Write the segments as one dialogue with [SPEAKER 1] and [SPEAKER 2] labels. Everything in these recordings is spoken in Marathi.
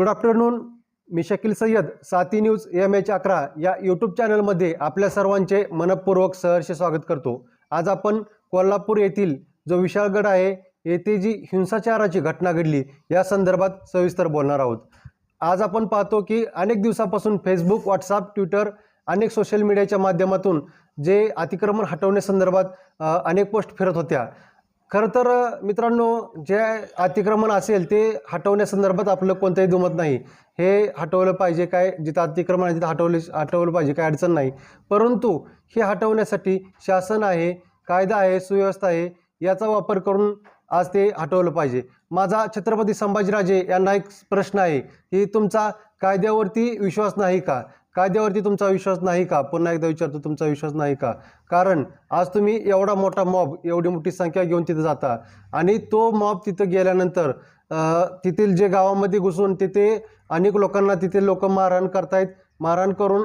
[SPEAKER 1] गुड आफ्टरनून मी शकील सय्यद साती न्यूज एम एच अकरा या यूट्यूब चॅनलमध्ये आपल्या सर्वांचे मनपूर्वक सहर्ष स्वागत करतो. आज आपण कोल्हापूर येथील जो विशाळगड आहे येथे जी हिंसाचाराची घटना घडली या संदर्भात सविस्तर बोलणार आहोत. आज आपण पाहतो की अनेक दिवसापासून फेसबुक व्हॉट्सअप ट्विटर अनेक सोशल मीडियाच्या माध्यमातून जे अतिक्रमण हटवण्यासंदर्भात अनेक पोस्ट फिरत होत्या. खरं तर मित्रांनो जे अतिक्रमण असेल ते हटवण्यासंदर्भात आपलं कोणतंही दुमत नाही. हे हटवलं पाहिजे काय जिथं अतिक्रमण आहे तिथं हटवले हटवलं पाहिजे काय अडचण नाही. परंतु हे हटवण्यासाठी शासन आहे कायदा आहे सुव्यवस्था आहे याचा वापर करून आज ते हटवलं पाहिजे. माझा छत्रपती संभाजीराजे यांना एक प्रश्न आहे की तुमचा कायद्यावरती विश्वास नाही का? कायद्यावरती तुमचा विश्वास नाही का? पुन्हा एकदा विचारतो तुमचा विश्वास नाही का? कारण आज तुम्ही एवढा मोठा मॉब एवढी मोठी संख्या घेऊन तिथं जाता. आणि तो मॉब तिथं गेल्यानंतर तिथील तेथील जे गावामध्ये घुसून तिथे अनेक लोकांना तिथे लोक मारहाण करतायत. मारहाण करून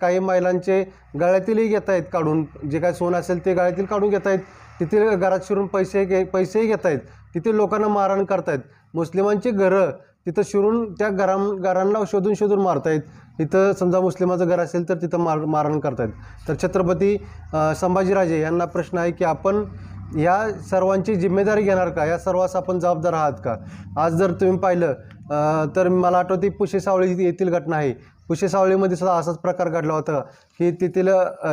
[SPEAKER 1] काही महिलांचे गळ्यातीलही घेत आहेत काढून. जे काय सोनं असेल ते गळ्यातील काढून घेत आहेत तिथे घरात शिरून पैसे घे पैसेही घेत आहेत तिथे लोकांना मारहाण करतायत. मुस्लिमांची घरं तिथं शिरून त्या घरां घरांना शोधून शोधून मारतायत. इथं समजा मुस्लिमाचं घर असेल तर तिथं मार मारहाण करतायत. तर छत्रपती संभाजीराजे यांना प्रश्न आहे की आपण या सर्वांची जिम्मेदारी घेणार का? या सर्वांस आपण जबाबदार आहात का? आज जर तुम्ही पाहिलं तर मला आठवते पुशे सावळी येथील घटना आहे. पुशे सावळीमध्ये सुद्धा असाच प्रकार घडला होता की तेथील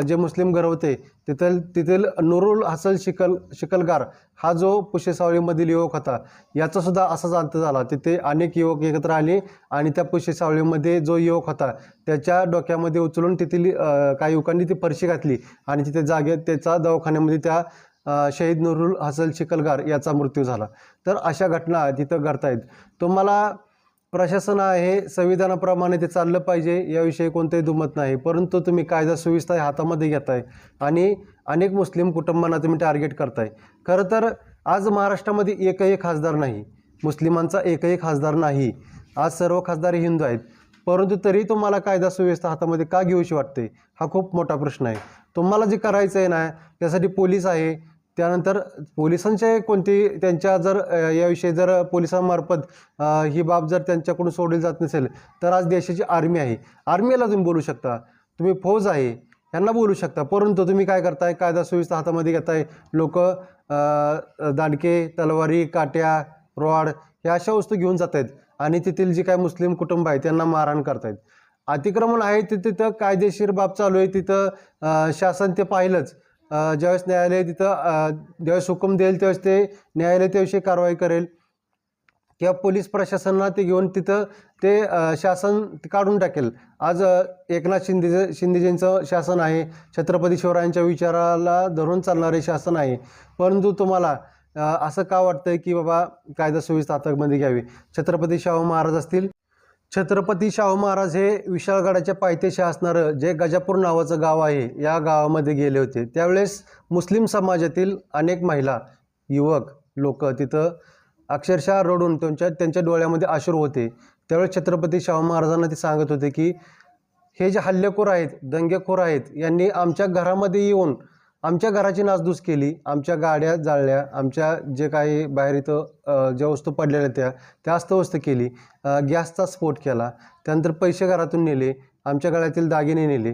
[SPEAKER 1] जे मुस्लिम घर होते तिथं तेथील नुरुल हसल शिकल शिकलगार हा जो पुशे सावळीमधील युवक होता याचासुद्धा असाच अंत झाला. तिथे अनेक युवक एकत्र आले आणि त्या पुशे सावळीमध्ये जो युवक होता त्याच्या डोक्यामध्ये उचलून तेथील काही युवकांनी ती फरशी घातली आणि तिथे जागे त्याचा दवाखान्यामध्ये त्या शहीद नुरुल हसल शिकलगार याचा मृत्यू झाला. तर अशा घटना तिथं घडतायत. तुम्हाला प्रशासन आहे संविधानाप्रमाणे ते चाललं पाहिजे याविषयी कोणतंही दुमत नाही. परंतु तुम्ही कायदा सुविस्ता हातामध्ये घेताय आणि अनेक मुस्लिम कुटुंबांना तुम्ही टार्गेट करताय. खरं तर आज महाराष्ट्रामध्ये एकही खासदार नाही. मुस्लिमांचा एकही खासदार नाही. आज सर्व खासदार हे हिंदू आहेत. परंतु तरी तुम्हाला कायदा सुव्यवस्था हातामध्ये का घेऊशी वाटते? हा खूप मोठा प्रश्न आहे. तुम्हाला जे करायचं आहे ना त्यासाठी पोलीस आहे त्यानंतर पोलिसांचे कोणती त्यांच्या जर याविषयी जर पोलिसांमार्फत ही बाब जर त्यांच्याकडून सोडली जात नसेल तर आज देशाची आर्मी आहे. आर्मीला तुम्ही बोलू शकता. तुम्ही फौज आहे यांना बोलू शकता. परंतु तुम्ही काय करताय? कायदा सुव्यवस्था हातामध्ये घेताय. लोक दांडके तलवारी काट्या रॉड ह्या अशा वस्तू घेऊन जात आहेत आणि तेथील जी काय मुस्लिम कुटुंब आहे त्यांना मारहाण करतायत. अतिक्रमण आहे ते तिथं कायदेशीर बाब चालू आहे. तिथं शासन ते पाहिलंच. ज्यावेळेस न्यायालय तिथं ज्यावेळेस हुकूम देईल त्यावेळेस ते न्यायालय त्याविषयी कारवाई करेल. किंवा पोलीस प्रशासनाला ते घेऊन तिथं ते शासन काढून टाकेल. आज एकनाथ शिंदे शिंदेजींचं शासन आहे. छत्रपती शिवरायांच्या विचाराला धरून चालणारे शासन आहे. परंतु तुम्हाला असं का वाटतंय की बाबा कायदा सुव्यवस्था हातामध्ये घ्यावी? छत्रपती शाहू महाराज असतील. छत्रपती शाहू महाराज हे विशाळगडाच्या पायथ्याशी असणारं जे गजापूर नावाचं गाव आहे या गावामध्ये गेले होते. त्यावेळेस मुस्लिम समाजातील अनेक महिला युवक लोक तिथं अक्षरशः रडून त्यांच्या त्यांच्या डोळ्यामध्ये अश्रू होते. त्यावेळेस छत्रपती शाहू महाराजांना ते सांगत होते की हे जे हल्लेखोर आहेत दंगेखोर आहेत यांनी आमच्या घरामध्ये येऊन आमच्या घराची नासधूस केली आमच्या गाड्या जाळल्या आमच्या जे काही बाहेर इथं ज्या वस्तू पडलेल्या त्या त्या अस्तव्यस्त केली गॅसचा स्फोट केला त्यानंतर पैसे घरातून नेले आमच्या गळ्यातील दागिने नेले.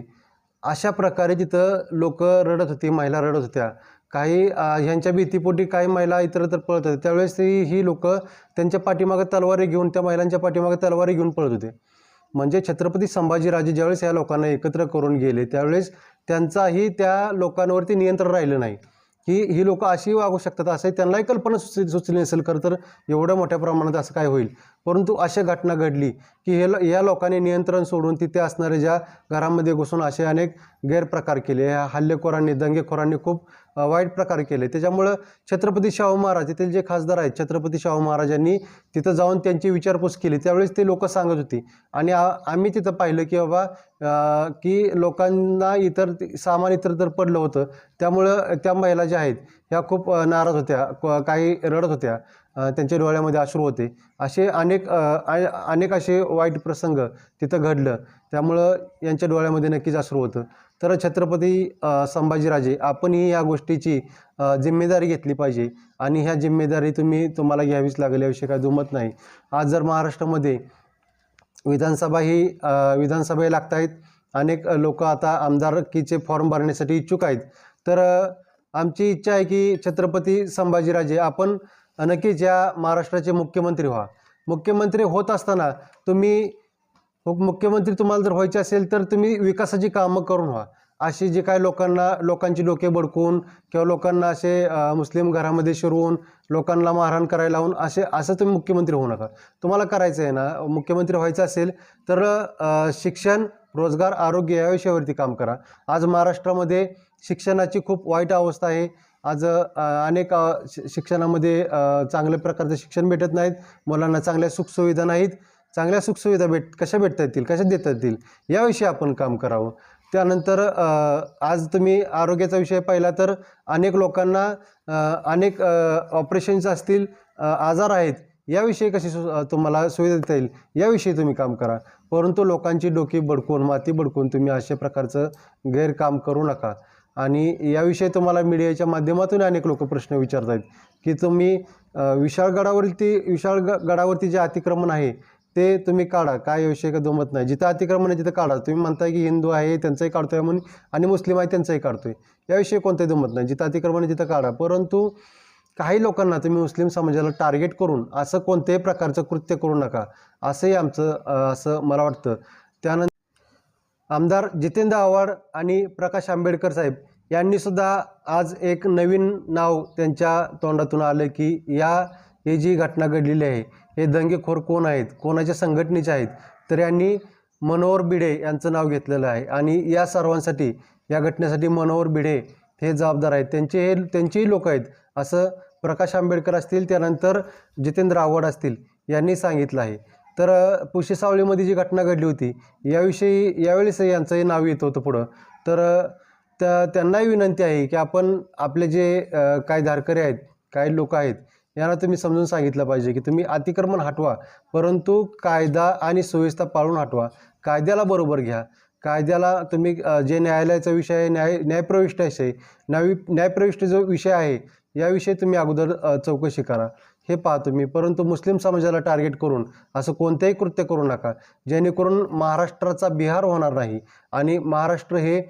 [SPEAKER 1] अशा प्रकारे तिथं लोक रडत होती महिला रडत होत्या काही ह्यांच्या भीतीपोटी काही महिला इतरत्र पळत होत्या त्यावेळेस ती ही लोक त्यांच्या पाठीमागे तलवारी घेऊन त्या महिलांच्या पाठीमागे तलवारी घेऊन पळत होते. म्हणजे छत्रपती संभाजीराजे ज्यावेळेस या लोकांना एकत्र करून गेले त्यावेळेस त्यांचाही त्या लोकांवरती नियंत्रण राहिलं नाही. की ही लोकं अशी वागू शकतात असंही त्यांनाही कल्पना सुचली सुचली नसेल खरं तर एवढ्या मोठ्या प्रमाणात असं काय होईल? परंतु अशा घटना घडली की हे या लोकांनी नियंत्रण सोडून तिथे असणाऱ्या ज्या घरामध्ये घुसून असे अनेक गैरप्रकार केले. ह्या हल्लेखोरांनी दंगेखोरांनी खूप वाईट प्रकार केले. त्याच्यामुळं छत्रपती शाहू महाराज येथील जे खासदार आहेत छत्रपती शाहू महाराजांनी तिथं जाऊन त्यांची विचारपूस केली. त्यावेळेस ते लोक सांगत होती. आणि आम्ही तिथं पाहिलं की बाबा की लोकांना इतर सामान इतर तर पडलं होतं. त्यामुळं त्या महिला ज्या आहेत ह्या खूप नाराज होत्या क- काही रडत होत्या. त्यांच्या डोळ्यामध्ये अश्रू होते. असे अनेक अनेक असे वाईट प्रसंग तिथं घडलं. त्यामुळं यांच्या डोळ्यामध्ये नक्कीच अश्रू होतं. तर छत्रपती संभाजीराजे आपणही या गोष्टीची जिम्मेदारी घेतली पाहिजे. आणि ह्या जिम्मेदारी तुम्ही तुम्हाला घ्यावीच लागेल याविषयी काय दुमत नाही. आज जर महाराष्ट्रामध्ये विधानसभा ही विधानसभाही विधानसभा लागत आहेत अनेक लोक आता आमदारकीचे फॉर्म भरण्यासाठी इच्छुक आहेत. तर आमची इच्छा आहे की छत्रपती संभाजीराजे आपण नक्कीच या महाराष्ट्राचे मुख्यमंत्री व्हा. मुख्यमंत्री होत असताना तुम्ही मुख्यमंत्री तुम्हाला जर व्हायचे असेल तर तुम्ही विकासाची कामं करून व्हा. अशी जे काय लोकांना लोकांची डोके बडकून किंवा लोकांना असे मुस्लिम घरामध्ये शिरवून लोकांना मारहाण करायला लावून असे असं तुम्ही मुख्यमंत्री होऊ नका. तुम्हाला करायचं आहे ना मुख्यमंत्री व्हायचं असेल तर शिक्षण रोजगार आरोग्य या विषयावरती काम करा. आज महाराष्ट्रामध्ये शिक्षणाची खूप वाईट अवस्था आहे. आज अनेक शि- शिक्षणामध्ये चांगल्या प्रकारचं शिक्षण भेटत नाहीत. मुलांना चांगल्या सुखसुविधा नाहीत. चांगल्या सुखसुविधा भेट कशा भेटता येतील? कशा देता येतील? याविषयी आपण काम करावं. त्यानंतर आज तुम्ही आरोग्याचा विषय पाहिला तर अनेक लोकांना अनेक ऑपरेशन्स असतील आजार आहेत याविषयी कशी सु तुम्हाला सुविधा देता येईल याविषयी तुम्ही काम करा. परंतु लोकांची डोकी बडकून माती बडकून तुम्ही अशा प्रकारचं गैरकाम करू नका. आणि याविषयी तुम्हाला मीडियाच्या माध्यमातून अनेक लोक प्रश्न विचारत आहेत की तुम्ही अ, विशाळगडावरती विशाळग गडावरती जे अतिक्रमण आहे ते तुम्ही काढा. काय विषय का दोमत नाही. जिथं अतिक्रमण आहे तिथं काढा. तुम्ही म्हणताय की हिंदू आहे त्यांचंही काढतोय म्हणून आणि मुस्लिम आहे त्यांचंही काढतोय. याविषयी कोणताही दुमत नाही. जिथं अतिक्रमण आहे तिथं काढा. परंतु काही लोकांना तुम्ही मुस्लिम समाजाला टार्गेट करून असं कोणत्याही प्रकारचं कृत्य करू नका. असंही आमचं असं मला वाटतं. त्यानंतर आमदार जितेंद्र आव्हाड आणि प्रकाश आंबेडकर साहेब यांनी सुद्धा आज एक नवीन नाव त्यांच्या तोंडातून आलं की या ही जी घटना घडलेली आहे हे दंगेखोर कोण आहेत कोणाच्या संघटनेचे आहेत तर यांनी मनोहर भिडे यांचं नाव घेतलेलं आहे. आणि या सर्वांसाठी या घटनेसाठी मनोहर भिडे हे जबाबदार आहेत. त्यांचे हे त्यांचेही लोक आहेत असं प्रकाश आंबेडकर असतील त्यानंतर जितेंद्र आव्हाड असतील यांनी सांगितलं आहे. तर पुशी पुशेसावळीमध्ये जी घटना घडली होती याविषयी यावेळेस यांचंही नाव येत होतं पुढं. तर त्या त्यांनाही विनंती आहे की आपण आपले जे काय काही धारकरी आहेत काही लोक आहेत यांना तुम्ही समजून सांगितलं पाहिजे की तुम्ही अतिक्रमण हटवा परंतु कायदा आणि सुव्यवस्था पाळून हटवा. कायद्याला बरोबर घ्या. कायद्याला तुम्ही जे न्यायालयाचा विषय आहे न्याय न्यायप्रविष्ट विषय न्याय न्यायप्रविष्ट जो विषय आहे याविषयी तुम्ही अगोदर चौकशी करा. हे पहा तुम्ही परंतु मुस्लिम समाजाला टार्गेट करून असं कोणतेही कृत्य करू नका. जेणेकरून महाराष्ट्राचा बिहार होणार नाही. आणि महाराष्ट्र हे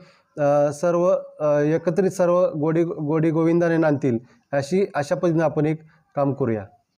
[SPEAKER 1] सर्व एकत्रित सर्व गोडी गोडी गोविंदाने नांदतील अशी अशा पद्धतीने आपण एक काम करूया.